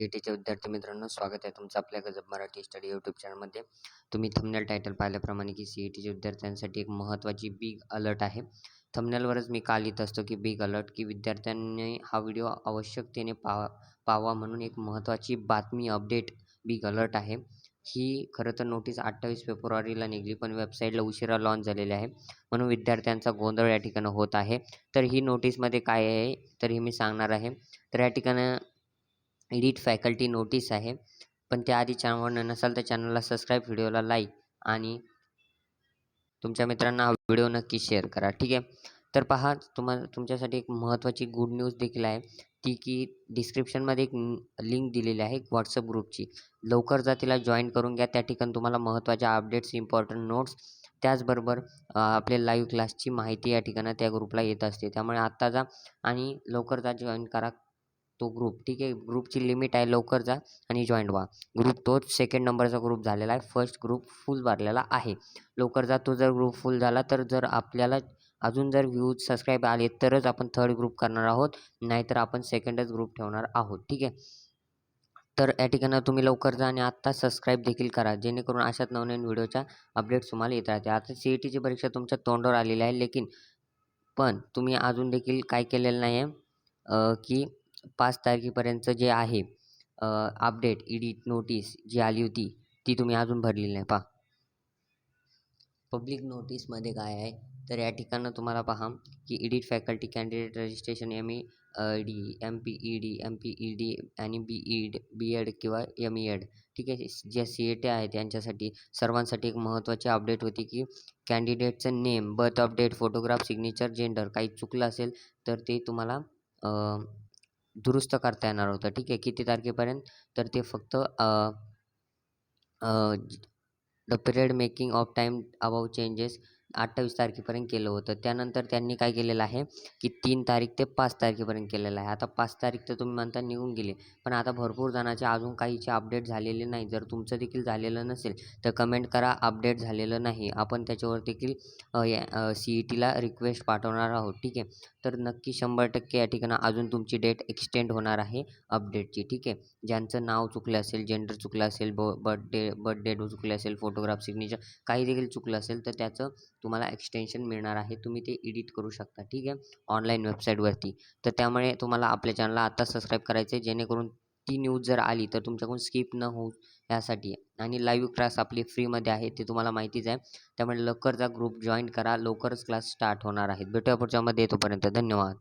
टीचे विद्यार्थी मित्रांनो स्वागत आहे तुमचं आपल्या गजब मराठी स्टडी यूट्यूब चॅनलमध्ये. तुम्ही थंबनेल टायटल पाहिल्याप्रमाणे की सी ई टीच्या विद्यार्थ्यांसाठी एक महत्त्वाची बिग अलर्ट आहे. थंबनेलवरच मी काल येत असतो की बिग अलर्ट की विद्यार्थ्यांनी हा व्हिडिओ आवश्यकतेने पावा पावा म्हणून एक महत्त्वाची बातमी अपडेट बिग अलर्ट आहे. ही खरं तर नोटीस अठ्ठावीस फेब्रुवारीला निघली पण वेबसाईटला उशिरा लॉन्च झालेली आहे. म्हणून विद्यार्थ्यांचा गोंधळ या ठिकाणी होत आहे. तर ही नोटीसमध्ये काय आहे तर हे मी सांगणार आहे. तर या ठिकाणी एडिट फॅकल्टी नोटीस आहे. पण त्याआधी चॅनलवर नसाल तर चॅनलला सबस्क्राईब व्हिडिओला लाईक आणि तुमच्या मित्रांना हा व्हिडिओ नक्की शेअर करा. ठीक आहे? तर पहा तुम्हाला तुमच्यासाठी एक महत्त्वाची गुड न्यूज देखील आहे. ती की डिस्क्रिप्शनमध्ये एक लिंक दिलेली आहे व्हॉट्सअप ग्रुपची लवकर जा तिला जॉईन करून घ्या. त्या ठिकाणी तुम्हाला महत्त्वाच्या अपडेट्स इम्पॉर्टंट नोट्स त्याचबरोबर आपले लाईव्ह क्लासची माहिती या ठिकाणी त्या ग्रुपला येत असते. त्यामुळे आत्ता जा आणि लवकर जा जॉईन करा. तो ग्रुप ठीक आहे? ग्रुपची लिमिट आहे लवकर जा आणि जॉईन व्हा. ग्रुप तोच सेकंड नंबरचा ग्रुप झालेला आहे. फर्स्ट ग्रुप फुल भरलेला आहे. लवकर जा. तो जर ग्रुप फुल झाला तर जर आपल्याला अजून जर व्ह्यूज सबस्क्राईब आले तरच आपण थर्ड ग्रुप करणार आहोत. नाहीतर आपण सेकंडच ग्रुप ठेवणार आहोत. ठीक आहे? तर या ठिकाणी तुम्ही लवकर जा आणि आत्ता सबस्क्राईब देखील करा. जेणेकरून अशाच नवनवीन व्हिडिओच्या अपडेट्स तुम्हाला येत राहते आता सी ई टीची परीक्षा तुमच्या तोंडावर आलेली आहे. लेकिन पण तुम्ही अजून देखील काय केलेलं नाही आहे की पाच तारखेपर्यंतचं जे आहे अपडेट इडिट नोटीस जी आली होती ती तुम्ही अजून भरलेली नाही पहा. पब्लिक नोटीसमध्ये काय आहे तर या ठिकाणं तुम्हाला पहा की edit faculty candidate registration M E D M P E D M P E D आणि बी ईड बी एड किंवा एम ई एड ठीक आहे ज्या सी ए टी आहेत त्यांच्यासाठी सर्वांसाठी एक महत्त्वाची अपडेट होती की कॅन्डिडेटचं name birth update photograph signature gender काही चुकलं असेल तर ते तुम्हाला दुरुस्त करता येणार होतं. ठीक आहे किती तारखेपर्यंत? तर ते फक्त the period making of time about changes अठ्ठावीस तारखेपर्यंत केलं होतं. त्यानंतर त्यांनी काय केलेलं आहे की तीन तारीख ते पाच तारखेपर्यंत केलेलं आहे. आता पाच तारीख तर तुम्ही म्हणता निघून गेले. पण आता भरपूर जणांचे अजून काहीचे अपडेट झालेले नाही. जर तुमचं देखील झालेलं नसेल तर कमेंट करा. अपडेट झालेलं नाही. आपण त्याच्यावर देखील सी ई टीला रिक्वेस्ट पाठवणार आहोत. ठीक आहे? तर नक्की शंभर टक्के या ठिकाणी अजून तुमची डेट एक्सटेंड होणार आहे अपडेटची ठीक आहे? ज्यांचं नाव चुकलं असेल जेंडर चुकलं असेल ब बर्थडे बर्थडे चुकले असेल फोटोग्राफ सिग्नेचर काही देखील चुकलं असेल तर त्याचं तुम्हाला एक्सटेन्शन मिळणार आहे तुम्ही ते एडिट करू शकता ठीक आहे? ऑनलाईन वेबसाईटवरती तर त्यामुळे तुम्हाला आपल्या चॅनलला आत्ता सबस्क्राईब करायचं आहे जेणेकरून ती न्यूज जर आली तर तुमच्याकडून स्किप न होऊ यासाठी. आणि लाईव्ह क्लास आपली फ्रीमध्ये आहे ते तुम्हाला माहितीच आहे. त्यामुळे लवकरचा ग्रुप जॉईन करा लवकरच क्लास स्टार्ट होणार आहेत. भेटूया पुढच्यामध्ये तोपर्यंत धन्यवाद.